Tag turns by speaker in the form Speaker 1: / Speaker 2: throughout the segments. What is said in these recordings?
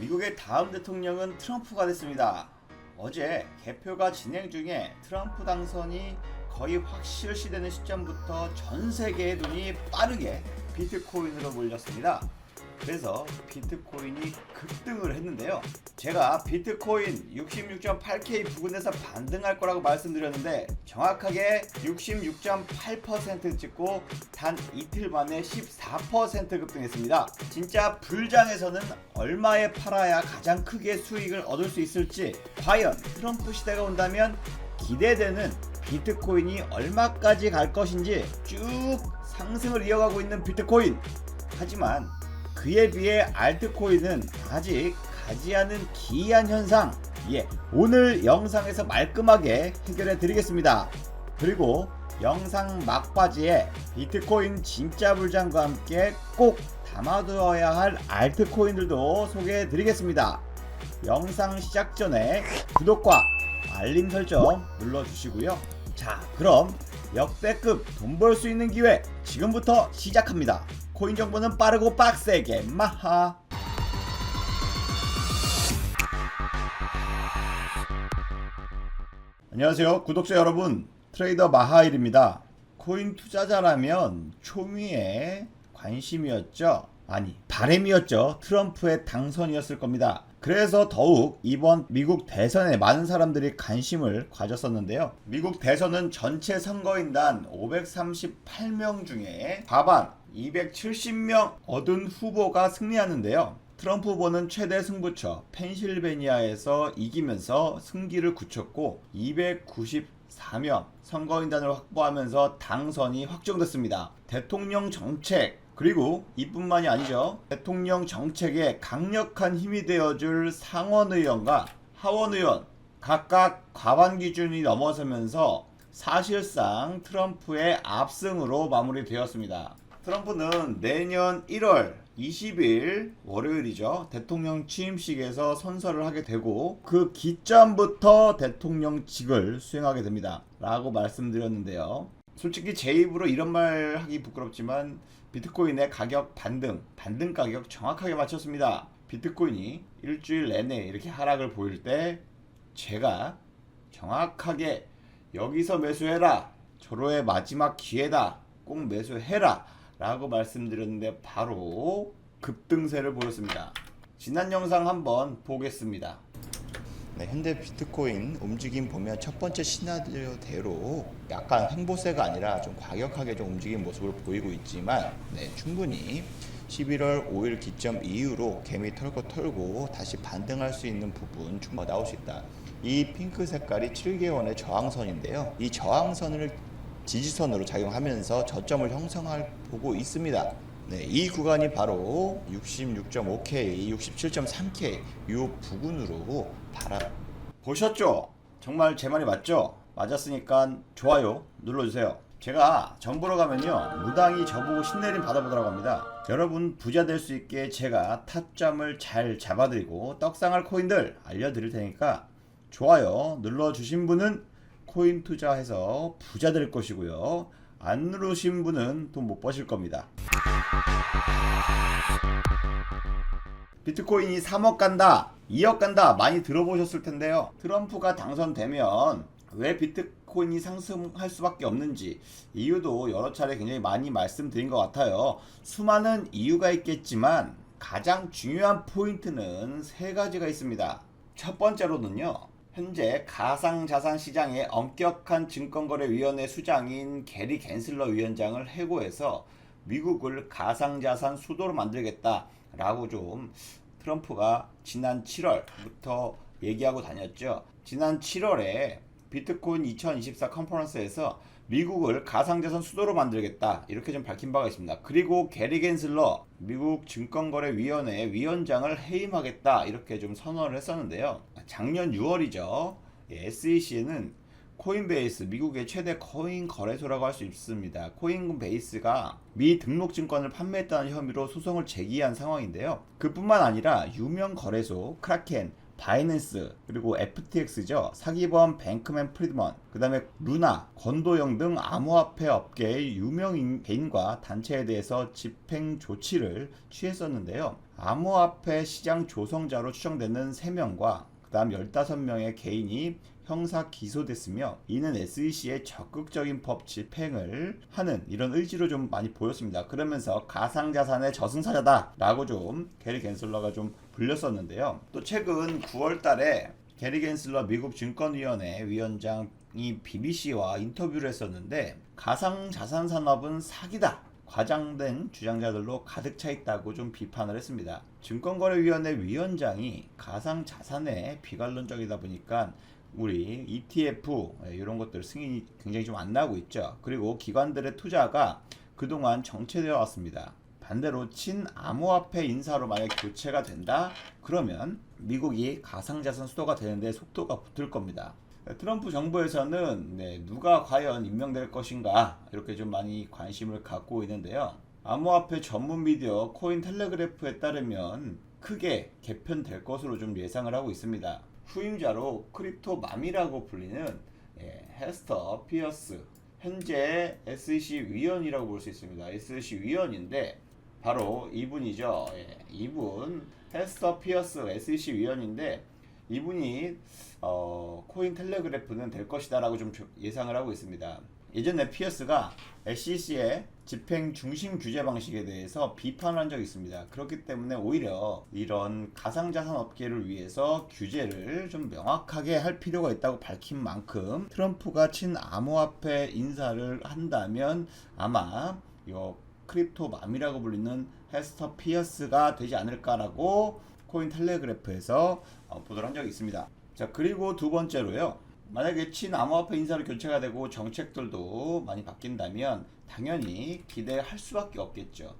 Speaker 1: 미국의 다음 대통령은 트럼프가 됐습니다. 어제 개표가 진행 중에 트럼프 당선이 거의 확실시되는 시점부터 전 세계의 눈이 빠르게 비트코인으로 몰렸습니다. 그래서 비트코인이 급등을 했는데요. 제가 비트코인 66.8K 부근에서 반등할 거라고 말씀드렸는데 정확하게 66.8% 찍고 단 이틀 만에 14% 급등했습니다. 진짜 불장에서는 얼마에 팔아야 가장 크게 수익을 얻을 수 있을지 과연 트럼프 시대가 온다면 기대되는 비트코인이 얼마까지 갈 것인지 쭉 상승을 이어가고 있는 비트코인. 하지만 그에 비해 알트코인은 아직 가지 않은 기이한 현상. 예, 오늘 영상에서 말끔하게 해결해 드리겠습니다. 그리고 영상 막바지에 비트코인 진짜 불장과 함께 꼭 담아두어야 할 알트코인들도 소개해 드리겠습니다. 영상 시작 전에 구독과 알림 설정 눌러주시고요. 자, 그럼 역대급 돈 벌 수 있는 기회 지금부터 시작합니다. 코인 정보는 빠르고 빡세게 마하. 안녕하세요, 구독자 여러분. 트레이더 마하일입니다. 코인 투자자라면 초미의 관심이었죠. 아니, 바램이었죠. 트럼프의 당선이었을 겁니다. 그래서 더욱 이번 미국 대선에 많은 사람들이 관심을 가졌었는데요. 미국 대선은 전체 선거인단 538명 중에 과반 270명 얻은 후보가 승리하는데요. 트럼프 후보는 최대 승부처 펜실베니아에서 이기면서 승기를 굳혔고 294명 선거인단을 확보하면서 당선이 확정됐습니다. 대통령 정책 그리고 이뿐만이 아니죠. 대통령 정책에 강력한 힘이 되어줄 상원의원과 하원의원 각각 과반 기준이 넘어서면서 사실상 트럼프의 압승으로 마무리되었습니다. 트럼프는 내년 1월 20일 월요일이죠. 대통령 취임식에서 선서를 하게 되고 그 기점부터 대통령직을 수행하게 됩니다. 라고 말씀드렸는데요. 솔직히 제 입으로 이런 말 하기 부끄럽지만 비트코인의 가격 반등, 반등 가격 정확하게 맞췄습니다. 비트코인이 일주일 내내 이렇게 하락을 보일 때 제가 정확하게 여기서 매수해라. 절호의 마지막 기회다. 꼭 매수해라. 라고 말씀드렸는데 바로 급등세를 보였습니다. 지난 영상 한번 보겠습니다.
Speaker 2: 네, 현대 비트코인 움직임 보면 첫 번째 시나리오대로 약간 횡보세가 아니라 좀 과격하게 좀 움직이는 모습을 보이고 있지만 네, 충분히 11월 5일 기점 이후로 개미 털고 털고 다시 반등할 수 있는 부분 충분히 나올 수 있다. 이 핑크 색깔이 7개월의 저항선인데요. 이 저항선을 지지선으로 작용하면서 저점을 형성할 보고 있습니다. 네, 이 구간이 바로 66.5K, 67.3K 이 부근으로 바라
Speaker 1: 보셨죠? 정말 제 말이 맞죠? 맞았으니까 좋아요 눌러주세요. 제가 정보로 가면요 무당이 저보고 신내림 받아보더라고 합니다. 여러분 부자 될 수 있게 제가 타점을 잘 잡아드리고 떡상할 코인들 알려드릴 테니까 좋아요 눌러주신 분은 코인 투자해서 부자 될 것이고요. 안 누르신 분은 돈 못 버실 겁니다. 비트코인이 3억 간다, 2억 간다 많이 들어보셨을 텐데요. 트럼프가 당선되면 왜 비트코인이 상승할 수밖에 없는지 이유도 여러 차례 굉장히 많이 말씀드린 것 같아요. 수많은 이유가 있겠지만 가장 중요한 포인트는 세 가지가 있습니다. 첫 번째로는요. 현재 가상자산 시장의 엄격한 증권거래위원회 수장인 게리 겐슬러 위원장을 해고해서 미국을 가상자산 수도로 만들겠다라고 좀 트럼프가 지난 7월부터 얘기하고 다녔죠. 지난 7월에 비트코인 2024 컨퍼런스에서 미국을 가상자산 수도로 만들겠다 이렇게 좀 밝힌 바가 있습니다. 그리고 게리 겐슬러 미국 증권거래위원회 위원장을 해임하겠다 이렇게 좀 선언을 했었는데요. 작년 6월이죠. SEC는 코인베이스 미국의 최대 코인 거래소라고 할 수 있습니다. 코인베이스가 미 등록 증권을 판매했다는 혐의로 소송을 제기한 상황인데요. 그뿐만 아니라 유명 거래소 크라켄, 바이낸스 그리고 FTX죠 사기범 뱅크맨 프리드먼 그 다음에 루나 건도영 등 암호화폐 업계의 유명 개인과 단체에 대해서 집행 조치를 취했었는데요 암호화폐 시장 조성자로 추정되는 3명과 그 다음 15명의 개인이 형사 기소됐으며 이는 SEC의 적극적인 법 집행을 하는 이런 의지로 좀 많이 보였습니다. 그러면서 가상자산의 저승사자다라고 좀 게리 겐슬러가 좀 불렸었는데요. 또 최근 9월 달에 게리 겐슬러 미국 증권위원회 위원장이 BBC와 인터뷰를 했었는데 가상자산 산업은 사기다. 과장된 주장자들로 가득 차 있다고 좀 비판을 했습니다. 증권거래위원회 위원장이 가상 자산에 비관론적이다 보니까 우리 ETF 이런 것들 승인이 굉장히 좀 안 나고 있죠. 그리고 기관들의 투자가 그동안 정체되어 왔습니다. 반대로 친 암호화폐 인사로 만약 교체가 된다 그러면 미국이 가상자산 수도가 되는데 속도가 붙을 겁니다. 트럼프 정부에서는 네, 누가 과연 임명될 것인가 이렇게 좀 많이 관심을 갖고 있는데요. 암호화폐 전문 미디어 코인 텔레그래프에 따르면 크게 개편될 것으로 좀 예상을 하고 있습니다. 후임자로 크립토 맘이라고 불리는 예, 헤스터 피어스 현재 SEC 위원이라고 볼 수 있습니다. SEC 위원인데 바로 이분이죠. 예, 이분 헤스터 피어스 SEC 위원인데 이분이 어, 코인 텔레그래프는 될 것이다라고 좀 조- 예상을 하고 있습니다. 예전에 피어스가 SEC의 집행 중심 규제 방식에 대해서 비판을 한 적이 있습니다. 그렇기 때문에 오히려 이런 가상자산 업계를 위해서 규제를 좀 명확하게 할 필요가 있다고 밝힌 만큼 트럼프가 친 암호화폐 인사를 한다면 아마 요 크립토 맘이라고 불리는 헤스터 피어스가 되지 않을까라고 코인 텔레그래프에서 어, 보도를 한 적이 있습니다. 자 그리고 두 번째로요. 만약에 친암호화폐 인사로 교체가 되고 정책들도 많이 바뀐다면 당연히 기대할 수밖에 없겠죠.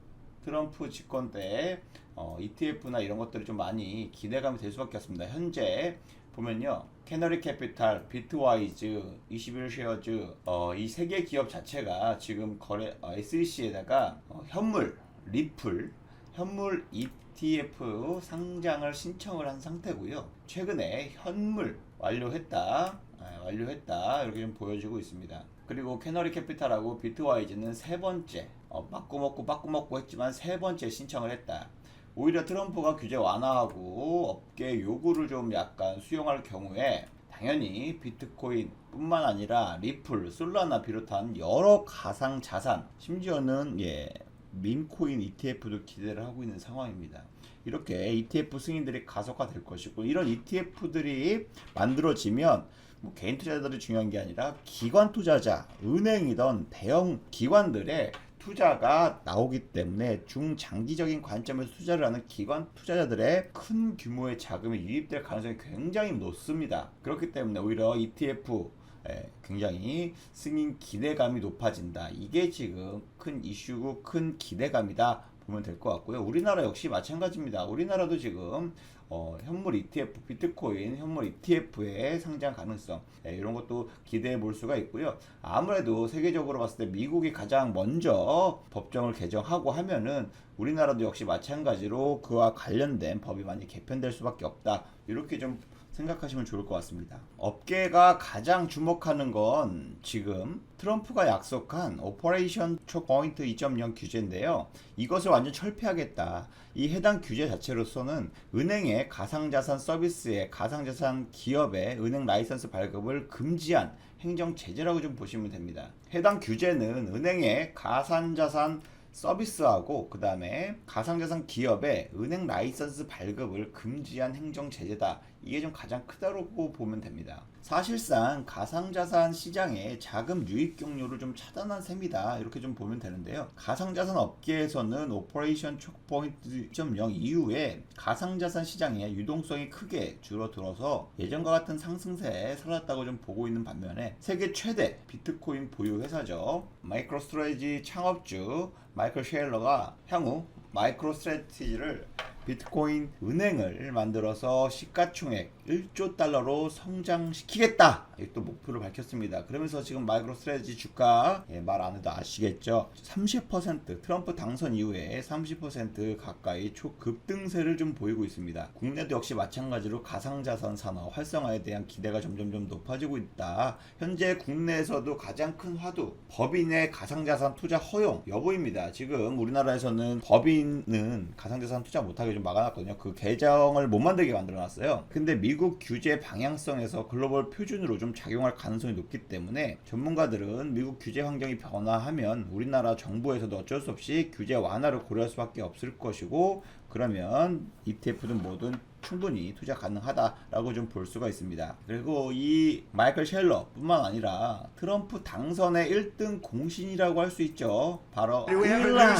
Speaker 1: 트럼프 집권 때 어, ETF나 이런 것들이 좀 많이 기대감이 될 수밖에 없습니다. 현재 보면요. 캐너리 캐피탈, 비트와이즈, 21쉐어즈 어, 이 세 개 기업 자체가 지금 거래 어, SEC에다가 어, 현물, 리플, 현물 ETF 상장을 신청을 한 상태고요. 최근에 현물 완료했다, 아, 완료했다 이렇게 좀 보여지고 있습니다. 그리고 캐너리 캐피탈하고 비트와이즈는 세 번째 어, 맞고 먹고 빠꾸 먹고 했지만 세 번째 신청을 했다. 오히려 트럼프가 규제 완화하고 업계 요구를 좀 약간 수용할 경우에 당연히 비트코인뿐만 아니라 리플, 솔라나 비롯한 여러 가상 자산, 심지어는 예 민코인 ETF도 기대를 하고 있는 상황입니다. 이렇게 ETF 승인들이 가속화될 것이고 이런 ETF들이 만들어지면 뭐 개인 투자자들이 중요한 게 아니라 기관 투자자, 은행이던 대형 기관들의 투자가 나오기 때문에 중장기적인 관점에서 투자를 하는 기관 투자자들의 큰 규모의 자금이 유입될 가능성이 굉장히 높습니다. 그렇기 때문에 오히려 ETF 에 굉장히 승인 기대감이 높아진다. 이게 지금 큰 이슈고 큰 기대감이다 보면 될 것 같고요. 우리나라 역시 마찬가지입니다. 우리나라도 지금 어, 현물 ETF, 비트코인 현물 ETF의 상장 가능성 예, 이런 것도 기대해 볼 수가 있고요. 아무래도 세계적으로 봤을 때 미국이 가장 먼저 법정을 개정하고 하면은 우리나라도 역시 마찬가지로 그와 관련된 법이 많이 개편될 수밖에 없다. 이렇게 좀 생각하시면 좋을 것 같습니다. 업계가 가장 주목하는 건 지금 트럼프가 약속한 오퍼레이션 초 포인트 2.0 규제인데요. 이것을 완전 철폐하겠다. 이 해당 규제 자체로서는 은행의 가상자산 서비스에 가상자산 기업의 은행 라이선스 발급을 금지한 행정 제재라고 좀 보시면 됩니다. 해당 규제는 은행의 가상자산 서비스하고 그 다음에 가상자산 기업의 은행 라이선스 발급을 금지한 행정 제재다. 이게 좀 가장 크다고 보면 됩니다. 사실상 가상자산 시장의 자금 유입 경로를 좀 차단한 셈이다. 이렇게 좀 보면 되는데요. 가상자산 업계에서는 오퍼레이션 촉포인트 2.0 이후에 가상자산 시장의 유동성이 크게 줄어들어서 예전과 같은 상승세에 살았다고 좀 보고 있는 반면에 세계 최대 비트코인 보유 회사죠. 마이크로스트레이지 창업주 마이클 쉐일러가 향후 마이크로스트레티지를 비트코인 은행을 만들어서 시가총액 1조 달러로 성장시키겠다. 이또 목표를 밝혔습니다. 그러면서 지금 마이크로 스트레지 주가 예, 말안 해도 아시겠죠? 30% 트럼프 당선 이후에 30% 가까이 초급등세를 좀 보이고 있습니다. 국내도 역시 마찬가지로 가상자산 산업 활성화에 대한 기대가 점점점 높아지고 있다. 현재 국내에서도 가장 큰 화두 법인의 가상자산 투자 허용 여부입니다. 지금 우리나라에서는 법인은 가상자산 투자 못하게 좀 막아놨거든요. 그 계정을 못 만들게 만들어놨어요. 근데 미국 규제 방향성에서 글로벌 표준으로 좀 작용할 가능성이 높기 때문에 전문가들은 미국 규제 환경이 변화하면 우리나라 정부에서도 어쩔 수 없이 규제 완화를 고려할 수밖에 없을 것이고 그러면 ETF든 뭐든 충분히 투자 가능하다라고 좀 볼 수가 있습니다. 그리고 이 마이클 셸러뿐만 아니라 트럼프 당선의 1등 공신이라고 할 수 있죠. 바로 일란.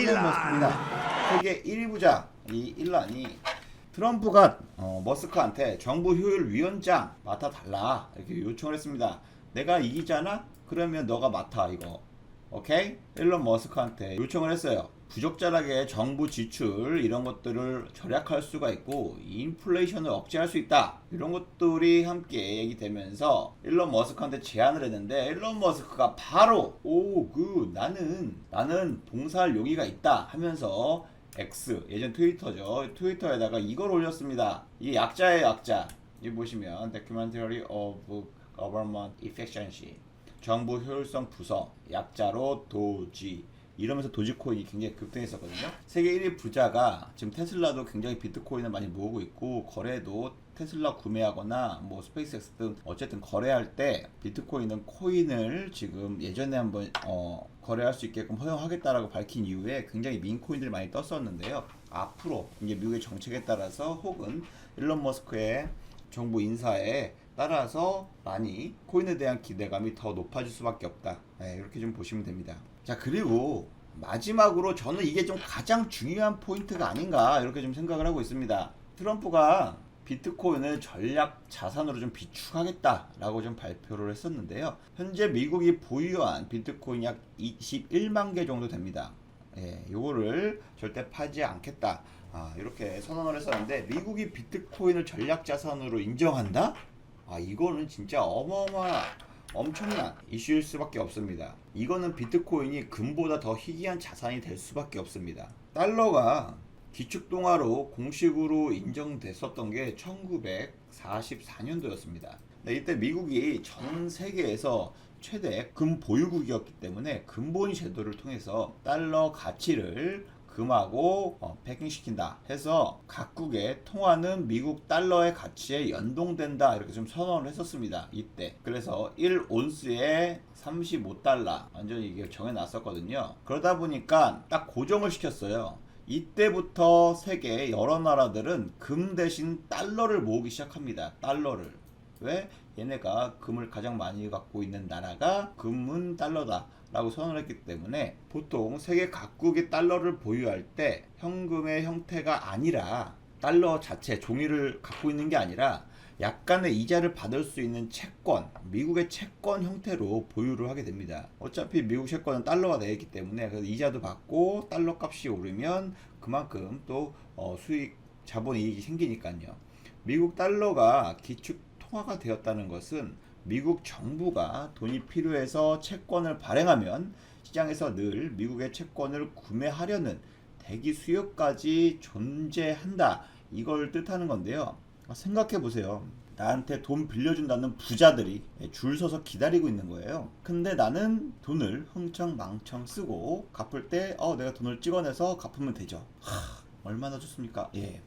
Speaker 1: 일란. 세계 1위 부자 이 일란이 트럼프가 어, 머스크한테 정부 효율 위원장 맡아달라 이렇게 요청을 했습니다. 내가 이기잖아? 그러면 너가 맡아 이거. 오케이? 일론 머스크한테 요청을 했어요. 부적절하게 정부 지출 이런 것들을 절약할 수가 있고 인플레이션을 억제할 수 있다. 이런 것들이 함께 얘기되면서 일론 머스크한테 제안을 했는데 일론 머스크가 바로 오 그 나는 나는 봉사할 용의가 있다 하면서 X 예전 트위터죠. 트위터에다가 이걸 올렸습니다. 이 약자의 약자. 이 보시면 Documentary of Government Efficiency 정부 효율성 부서 약자로 도지 이러면서 도지코인이 굉장히 급등했었거든요. 세계 1위 부자가 지금 테슬라도 굉장히 비트코인을 많이 모으고 있고 거래도 테슬라 구매하거나 뭐 스페이스X 등 어쨌든 거래할 때 비트코인은 코인을 지금 예전에 한번 어 거래할 수 있게끔 허용하겠다라고 밝힌 이후에 굉장히 민 코인들이 많이 떴었는데요. 앞으로 이제 미국의 정책에 따라서 혹은 일론 머스크의 정부 인사에 따라서 많이 코인에 대한 기대감이 더 높아질 수밖에 없다. 네, 이렇게 좀 보시면 됩니다. 자 그리고 마지막으로 저는 이게 좀 가장 중요한 포인트가 아닌가 이렇게 좀 생각을 하고 있습니다. 트럼프가 비트코인을 전략 자산으로 좀 비축하겠다라고 좀 발표를 했었는데요. 현재 미국이 보유한 비트코인 약 21만 개 정도 됩니다. 예, 요거를 절대 파지 않겠다. 아, 이렇게 선언을 했었는데 미국이 비트코인을 전략 자산으로 인정한다? 아, 이거는 진짜 어마어마한 엄청난 이슈일 수밖에 없습니다. 이거는 비트코인이 금보다 더 희귀한 자산이 될 수밖에 없습니다. 달러가 기축동화로 공식으로 인정됐었던 게 1944년도였습니다. 네, 이때 미국이 전 세계에서 최대 금 보유국이었기 때문에 금본위 제도를 통해서 달러 가치를 금하고 어, 패킹시킨다 해서 각국의 통화는 미국 달러의 가치에 연동된다 이렇게 좀 선언을 했었습니다 이때. 그래서 1온스에 35달러 완전히 이게 정해놨었거든요. 그러다 보니까 딱 고정을 시켰어요 이때부터 세계 여러 나라들은 금 대신 달러를 모으기 시작합니다 달러를 왜? 얘네가 금을 가장 많이 갖고 있는 나라가 금은 달러다 라고 선언을 했기 때문에 보통 세계 각국의 달러를 보유할 때 현금의 형태가 아니라 달러 자체 종이를 갖고 있는 게 아니라 약간의 이자를 받을 수 있는 채권, 미국의 채권 형태로 보유를 하게 됩니다. 어차피 미국 채권은 달러가 되기 때문에 그래서 이자도 받고 달러 값이 오르면 그만큼 또 어, 수익 자본 이익이 생기니까요. 미국 달러가 기축 통화가 되었다는 것은 미국 정부가 돈이 필요해서 채권을 발행하면 시장에서 늘 미국의 채권을 구매하려는 대기 수요까지 존재한다. 이걸 뜻하는 건데요. 생각해 보세요. 나한테 돈 빌려준다는 부자들이 줄 서서 기다리고 있는 거예요. 근데 나는 돈을 흥청망청 쓰고 갚을 때, 어, 내가 돈을 찍어내서 갚으면 되죠. 하, 얼마나 좋습니까? 예.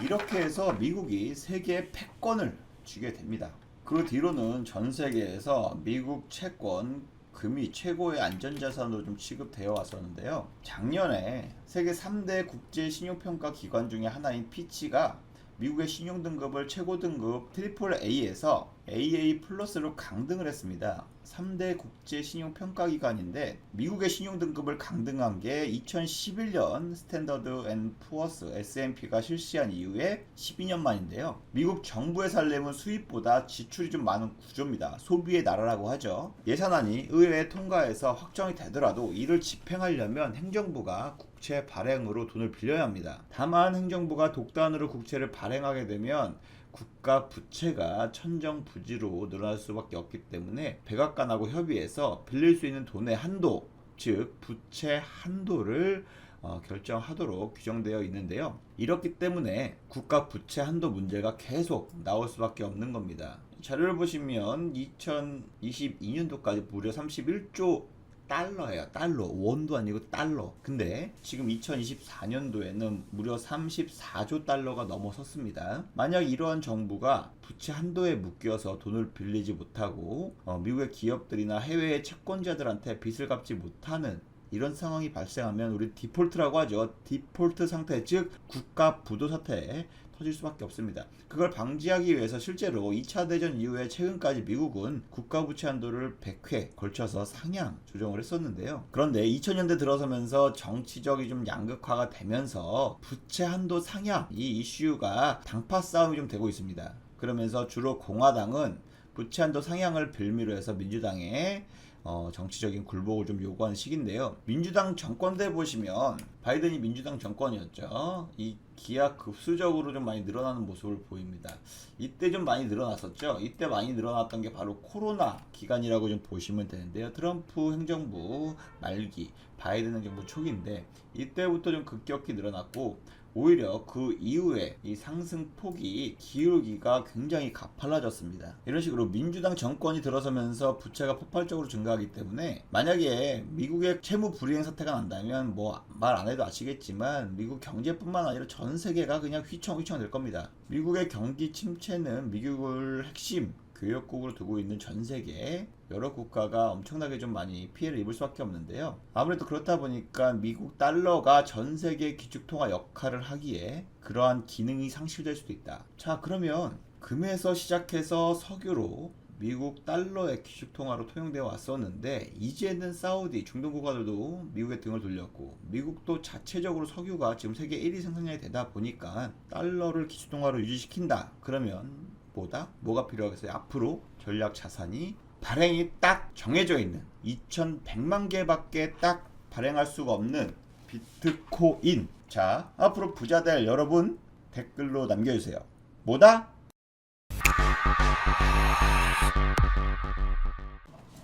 Speaker 1: 이렇게 해서 미국이 세계의 패권을 쥐게 됩니다. 그 뒤로는 전 세계에서 미국 채권 금이 최고의 안전자산으로 좀 취급되어 왔었는데요. 작년에 세계 3대 국제 신용평가 기관 중에 하나인 피치가 미국의 신용 등급을 최고 등급 트리플 A에서 AA 플러스로 강등을 했습니다. 3대 국제 신용 평가 기관인데 미국의 신용 등급을 강등한 게 2011년 스탠더드 앤 푸어스 S&P가 실시한 이후에 12년 만인데요. 미국 정부의 살림은 수입보다 지출이 좀 많은 구조입니다. 소비의 나라라고 하죠. 예산안이 의회에 통과해서 확정이 되더라도 이를 집행하려면 행정부가 국채 발행으로 돈을 빌려야 합니다. 다만 행정부가 독단으로 국채를 발행하게 되면 국가 부채가 천정 부지로 늘어날 수밖에 없기 때문에 백악관하고 협의해서 빌릴 수 있는 돈의 한도, 즉 부채 한도를 어, 결정하도록 규정되어 있는데요. 이렇기 때문에 국가 부채 한도 문제가 계속 나올 수밖에 없는 겁니다. 자료를 보시면 2022년도까지 무려 31조 달러예요. 달러. 원도 아니고 달러. 근데 지금 2024년도에는 무려 34조 달러가 넘어섰습니다. 만약 이러한 정부가 부채 한도에 묶여서 돈을 빌리지 못하고 어, 미국의 기업들이나 해외의 채권자들한테 빚을 갚지 못하는 이런 상황이 발생하면 우리 디폴트라고 하죠. 디폴트 상태 즉 국가 부도 사태에 터질 수밖에 없습니다. 그걸 방지하기 위해서 실제로 2차 대전 이후에 최근까지 미국은 국가 부채 한도를 100회 걸쳐서 상향 조정을 했었는데요. 그런데 2000년대 들어서면서 정치적이 좀 양극화가 되면서 부채 한도 상향 이 이슈가 당파 싸움이 좀 되고 있습니다. 그러면서 주로 공화당은 부채 한도 상향을 빌미로 해서 민주당에 어, 정치적인 굴복을 좀 요구하는 시기인데요. 민주당 정권 때 보시면 바이든이 민주당 정권이었죠. 이 기하 급수적으로 좀 많이 늘어나는 모습을 보입니다. 이때 좀 많이 늘어났었죠. 이때 많이 늘어났던 게 바로 코로나 기간이라고 좀 보시면 되는데요. 트럼프 행정부 말기, 바이든 행정부 초기인데 이때부터 좀 급격히 늘어났고 오히려 그 이후에 이 상승폭이 기울기가 굉장히 가팔라졌습니다. 이런 식으로 민주당 정권이 들어서면서 부채가 폭발적으로 증가하기 때문에 만약에 미국의 채무 불이행 사태가 난다면 뭐 말 안 해도 아시겠지만 미국 경제뿐만 아니라 전 세계가 그냥 휘청휘청 될 겁니다. 미국의 경기 침체는 미국을 핵심 교역국으로 두고 있는 전 세계 여러 국가가 엄청나게 좀 많이 피해를 입을 수밖에 없는데요. 아무래도 그렇다 보니까 미국 달러가 전 세계 기축통화 역할을 하기에 그러한 기능이 상실될 수도 있다. 자, 그러면 금에서 시작해서 석유로 미국 달러의 기축 통화로 통용되어 왔었는데 이제는 사우디 중동 국가들도 미국의 등을 돌렸고 미국도 자체적으로 석유가 지금 세계 1위 생산량이 되다 보니까 달러를 기축 통화로 유지시킨다. 그러면 보다 뭐가 필요하겠어요? 앞으로 전략 자산이 발행이 딱 정해져 있는 2,100만 개밖에 딱 발행할 수가 없는 비트코인. 자, 앞으로 부자 될 여러분 댓글로 남겨주세요. 뭐다?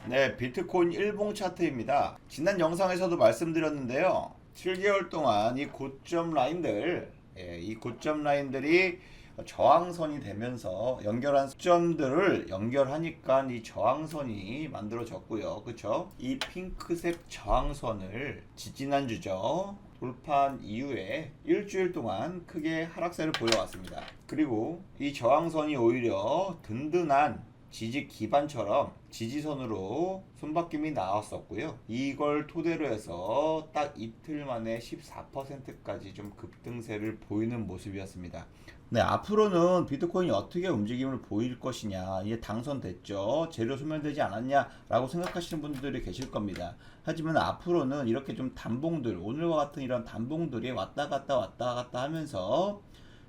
Speaker 1: 네, 비트코인 일봉 차트입니다. 지난 영상에서도 말씀드렸는데요. 7개월 동안 이 고점 라인들, 예, 이 고점 라인들이 저항선이 되면서 연결한 수점들을 연결하니까 이 저항선이 만들어졌고요. 그쵸? 이 핑크색 저항선을 지지난주죠. 돌파한 이후에 일주일 동안 크게 하락세를 보여왔습니다. 그리고 이 저항선이 오히려 든든한 지지 기반처럼 지지선으로 손바뀜이 나왔었고요. 이걸 토대로 해서 딱 이틀 만에 14%까지 좀 급등세를 보이는 모습이었습니다. 네, 앞으로는 비트코인이 어떻게 움직임을 보일 것이냐, 이게 당선됐죠. 재료 소멸되지 않았냐라고 생각하시는 분들이 계실 겁니다. 하지만 앞으로는 이렇게 좀 단봉들, 오늘과 같은 이런 단봉들이 왔다 갔다 왔다 갔다 하면서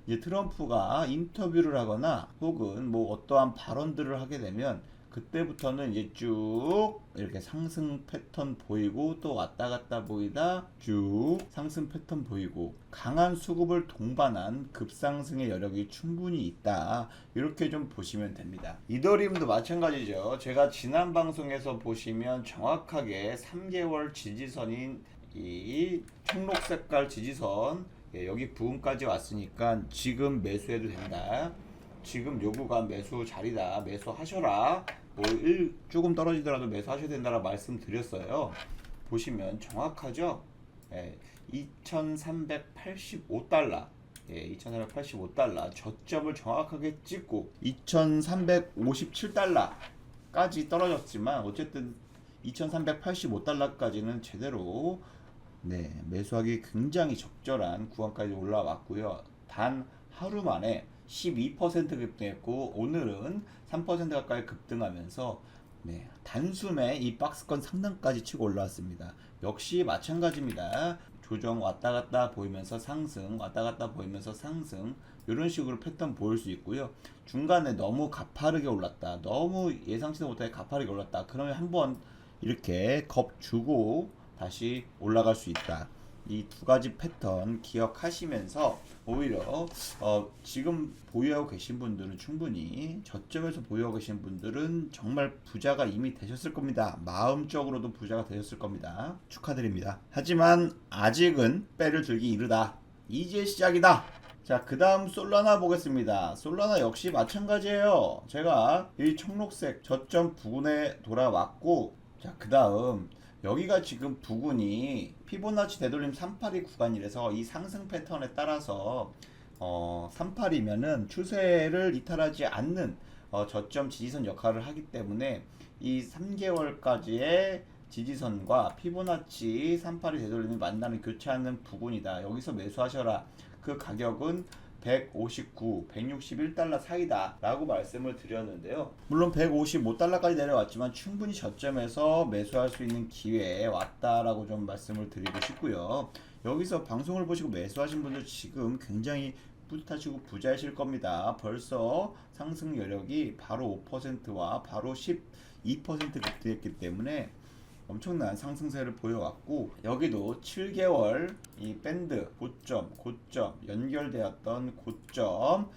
Speaker 1: 이제 트럼프가 인터뷰를 하거나 혹은 뭐 어떠한 발언들을 하게 되면 그때부터는 이제 쭉 이렇게 상승 패턴 보이고 또 왔다 갔다 보이다 쭉 상승 패턴 보이고 강한 수급을 동반한 급상승의 여력이 충분히 있다 이렇게 좀 보시면 됩니다 이더리움도 마찬가지죠 제가 지난 방송에서 보시면 정확하게 3개월 지지선인 이 청록 색깔 지지선 예, 여기 부분까지 왔으니까 지금 매수해도 된다. 지금 요구가 매수 자리다. 매수하셔라. 뭐 일, 조금 떨어지더라도 매수하셔야 된다라 말씀드렸어요. 보시면 정확하죠? 예, 2,385달러. 예, 2,385달러. 저점을 정확하게 찍고 2,357달러까지 떨어졌지만 어쨌든 2,385달러까지는 제대로 네, 매수하기 굉장히 적절한 구간까지 올라왔고요. 단 하루 만에 12% 급등했고 오늘은 3% 가까이 급등하면서 네, 단숨에 이 박스권 상단까지 치고 올라왔습니다. 역시 마찬가지입니다. 조정 왔다 갔다 보이면서 상승, 왔다 갔다 보이면서 상승 이런 식으로 패턴 보일 수 있고요. 중간에 너무 가파르게 올랐다, 너무 예상치도 못하게 가파르게 올랐다. 그러면 한번 이렇게 겁 주고 다시 올라갈 수 있다. 이 두 가지 패턴 기억하시면서 오히려 어, 지금 보유하고 계신 분들은 충분히 저점에서 보유하고 계신 분들은 정말 부자가 이미 되셨을 겁니다. 마음적으로도 부자가 되셨을 겁니다. 축하드립니다. 하지만 아직은 빼를 들기 이르다. 이제 시작이다. 자, 그 다음 솔라나 보겠습니다. 솔라나 역시 마찬가지예요. 제가 이 청록색 저점 부근에 돌아왔고, 자, 그 다음 여기가 지금 부근이 피보나치 되돌림 382 구간이라서 이 상승 패턴에 따라서 어, 38이면은 추세를 이탈하지 않는 어, 저점 지지선 역할을 하기 때문에 이 3개월까지의 지지선과 피보나치 38이 되돌림이 만나는 교차하는 부분이다. 여기서 매수하셔라. 그 가격은 159, 161달러 사이다 라고 말씀을 드렸는데요. 물론 155달러까지 내려왔지만 충분히 저점에서 매수할 수 있는 기회에 왔다라고 좀 말씀을 드리고 싶고요. 여기서 방송을 보시고 매수하신 분들 지금 굉장히 뿌듯하시고 부자이실 겁니다. 벌써 상승 여력이 바로 5%와 바로 12% 급등했기 때문에 엄청난 상승세를 보여왔고 여기도 7개월 이 밴드 고점 고점 연결되었던 고점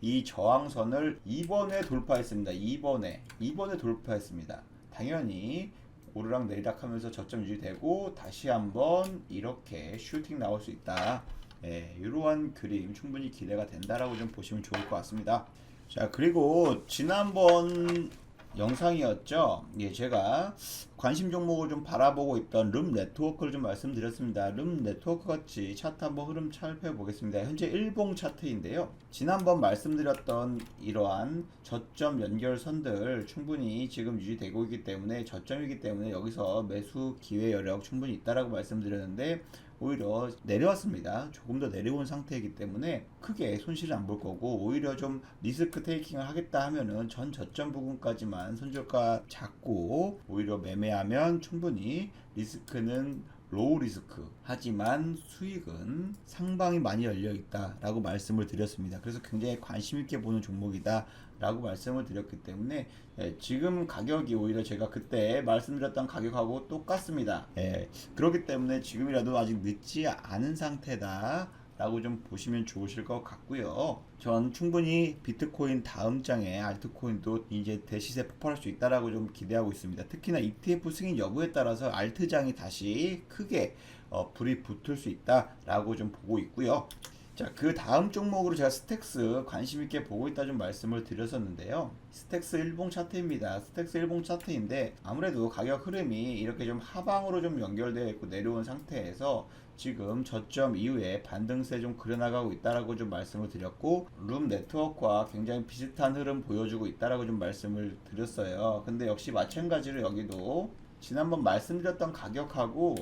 Speaker 1: 이 저항선을 2번에 돌파했습니다. 2번에 2번에 돌파했습니다. 당연히 오르락 내리락 하면서 저점 유지되고 다시 한번 이렇게 슈팅 나올 수 있다. 예, 이러한 그림 충분히 기대가 된다라고 좀 보시면 좋을 것 같습니다. 자 그리고 지난번 영상이었죠. 예, 제가 관심 종목을 좀 바라보고 있던 룸 네트워크를 좀 말씀드렸습니다. 룸 네트워크 같이 차트 한번 흐름 살펴보겠습니다. 현재 일봉 차트인데요. 지난번 말씀드렸던 이러한 저점 연결선들 충분히 지금 유지되고 있기 때문에 저점이기 때문에 여기서 매수 기회 여력 충분히 있다라고 말씀드렸는데 오히려 내려왔습니다. 조금 더 내려온 상태이기 때문에 크게 손실을 안 볼 거고 오히려 좀 리스크 테이킹을 하겠다 하면은 전 저점 부분까지만 손절가 잡고 오히려 매매하면 충분히 리스크는 로우 리스크 하지만 수익은 상방이 많이 열려 있다라고 말씀을 드렸습니다. 그래서 굉장히 관심 있게 보는 종목이다. 라고 말씀을 드렸기 때문에 예, 지금 가격이 오히려 제가 그때 말씀드렸던 가격하고 똑같습니다. 예, 그렇기 때문에 지금이라도 아직 늦지 않은 상태다. 라고 좀 보시면 좋으실 것 같고요. 전 충분히 비트코인 다음 장에 알트코인도 이제 대시세 폭발할 수 있다라고 좀 기대하고 있습니다. 특히나 ETF 승인 여부에 따라서 알트장이 다시 크게 어, 불이 붙을 수 있다라고 좀 보고 있고요. 자, 그 다음 종목으로 제가 스택스 관심 있게 보고 있다 좀 말씀을 드렸었는데요. 스택스 일봉 차트입니다. 스택스 일봉 차트인데 아무래도 가격 흐름이 이렇게 좀 하방으로 좀 연결되어 있고 내려온 상태에서 지금 저점 이후에 반등세 좀 그려나가고 있다라고 좀 말씀을 드렸고 룸 네트워크와 굉장히 비슷한 흐름 보여주고 있다라고 좀 말씀을 드렸어요. 근데 역시 마찬가지로 여기도 지난번 말씀드렸던 가격하고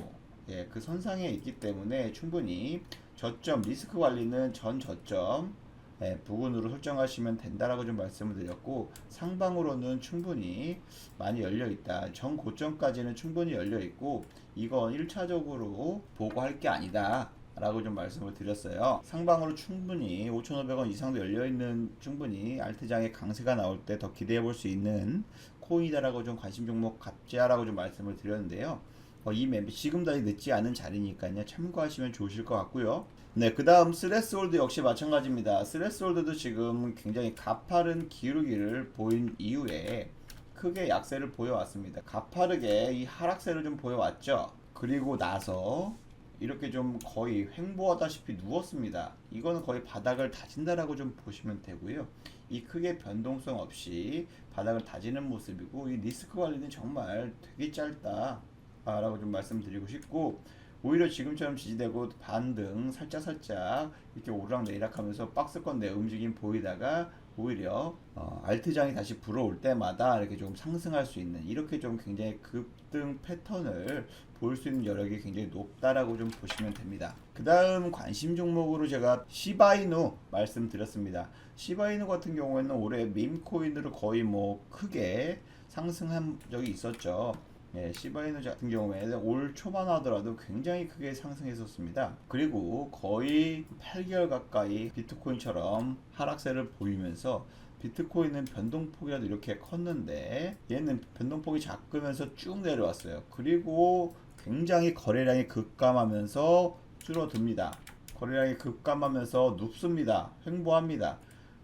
Speaker 1: 예, 그 선상에 있기 때문에 충분히 저점 리스크 관리는 전 저점 예, 부분으로 설정하시면 된다라고 좀 말씀을 드렸고 상방으로는 충분히 많이 열려 있다. 전 고점까지는 충분히 열려 있고 이건 1차적으로 보고 할 게 아니다. 라고 좀 말씀을 드렸어요. 상방으로 충분히 5,500원 이상도 열려 있는 충분히 알트장의 강세가 나올 때 더 기대해 볼 수 있는 코인이다라고 좀 관심 종목 갑자라고 좀 말씀을 드렸는데요. 어, 이 맵이 지금도 아직 늦지 않은 자리니까요. 참고하시면 좋으실 것 같고요. 네, 그 다음 스레스홀드 역시 마찬가지입니다. 스레스홀드도 지금 굉장히 가파른 기울기를 보인 이후에 크게 약세를 보여왔습니다. 가파르게 이 하락세를 좀 보여왔죠. 그리고 나서 이렇게 좀 거의 횡보하다시피 누웠습니다. 이거는 거의 바닥을 다진다라고 좀 보시면 되고요. 이 크게 변동성 없이 바닥을 다지는 모습이고 이 리스크 관리는 정말 되게 짧다. 아, 라고 좀 말씀드리고 싶고 오히려 지금처럼 지지되고 반등 살짝 살짝 이렇게 오르락 내리락 하면서 박스권 내 움직임 보이다가 오히려 어, 알트장이 다시 불어올 때마다 이렇게 좀 상승할 수 있는 이렇게 좀 굉장히 급등 패턴을 보일 수 있는 여력이 굉장히 높다라고 좀 보시면 됩니다. 그 다음 관심 종목으로 제가 시바이누 말씀드렸습니다. 시바이누 같은 경우에는 올해 밈코인으로 거의 뭐 크게 상승한 적이 있었죠. 예, 시바이누 같은 경우에는 올 초만 하더라도 굉장히 크게 상승했었습니다. 그리고 거의 8개월 가까이 비트코인처럼 하락세를 보이면서 비트코인은 변동폭이라도 이렇게 컸는데 얘는 변동폭이 작으면서 쭉 내려왔어요. 그리고 굉장히 거래량이 급감하면서 줄어듭니다. 거래량이 급감하면서 눕습니다. 횡보합니다.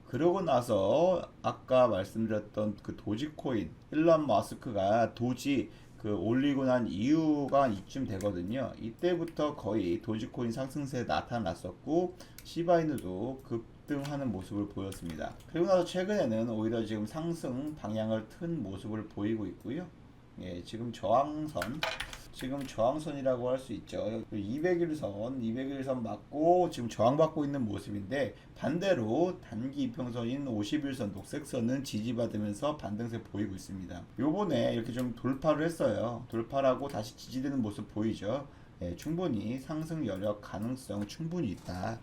Speaker 1: 그러고 나서 아까 말씀드렸던 그 도지코인 일론 마스크가 도지 그 올리고 난 이유가 이쯤 되거든요. 이때부터 거의 도지코인 상승세 나타났었고 시바이누도 급등하는 모습을 보였습니다. 그리고 나서 최근에는 오히려 지금 상승 방향을 튼 모습을 보이고 있고요. 예, 지금 저항선 지금 저항선이라고 할 수 있죠. 200일선, 200일선 맞고 지금 저항받고 있는 모습인데 반대로 단기 이평선인 50일선 녹색선은 지지받으면서 반등세 보이고 있습니다. 요번에 이렇게 좀 돌파를 했어요. 돌파하고 다시 지지되는 모습 보이죠. 예, 충분히 상승 여력 가능성 충분히 있다.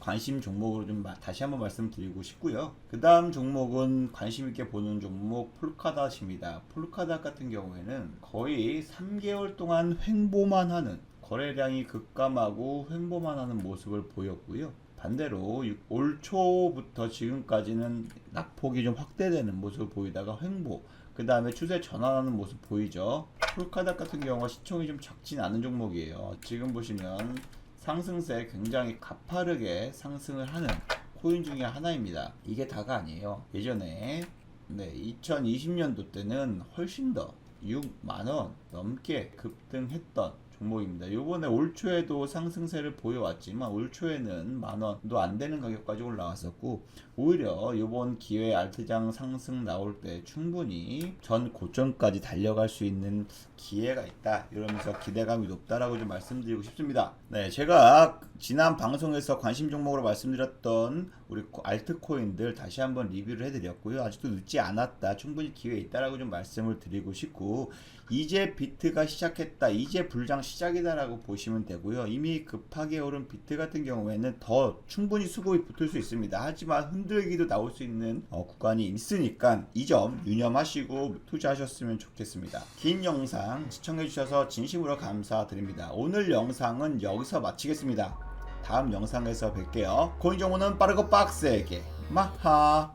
Speaker 1: 관심 종목으로 좀 마- 다시 한번 말씀드리고 싶고요. 그 다음 종목은 관심 있게 보는 종목 폴카닷입니다. 폴카닷 같은 경우에는 거의 3개월 동안 횡보만 하는 거래량이 급감하고 횡보만 하는 모습을 보였고요. 반대로 유- 올 초부터 지금까지는 낙폭이 좀 확대되는 모습을 보이다가 횡보, 그 다음에 추세 전환하는 모습 보이죠. 폴카닷 같은 경우가 시총이 좀 적진 않은 종목이에요. 지금 보시면 상승세 굉장히 가파르게 상승을 하는 코인 중에 하나입니다. 이게 다가 아니에요. 예전에 네, 2020년도 때는 훨씬 더 6만 원 넘게 급등했던 종목입니다. 요번에 올 초에도 상승세를 보여왔지만 올 초에는 만 원도 안 되는 가격까지 올라왔었고 오히려 요번 기회 알트장 상승 나올 때 충분히 전 고점까지 달려갈 수 있는 기회가 있다. 이러면서 기대감이 높다라고 좀 말씀드리고 싶습니다. 네, 제가 지난 방송에서 관심 종목으로 말씀드렸던 우리 코- 알트코인들 다시 한번 리뷰를 해드렸고요. 아직도 늦지 않았다. 충분히 기회 있다라고 좀 말씀을 드리고 싶고 이제 비트가 시작했다. 이제 불장 시작이다라고 보시면 되고요. 이미 급하게 오른 비트 같은 경우에는 더 충분히 수급이 붙을 수 있습니다. 하지만 흔들기도 나올 수 있는 어, 구간이 있으니까 이 점 유념하시고 투자하셨으면 좋겠습니다. 긴 영상 시청해주셔서 진심으로 감사드립니다. 오늘 영상은 여기서 마치겠습니다. 다음 영상에서 뵐게요. 코인 정보는 빠르고 빡세게 마하.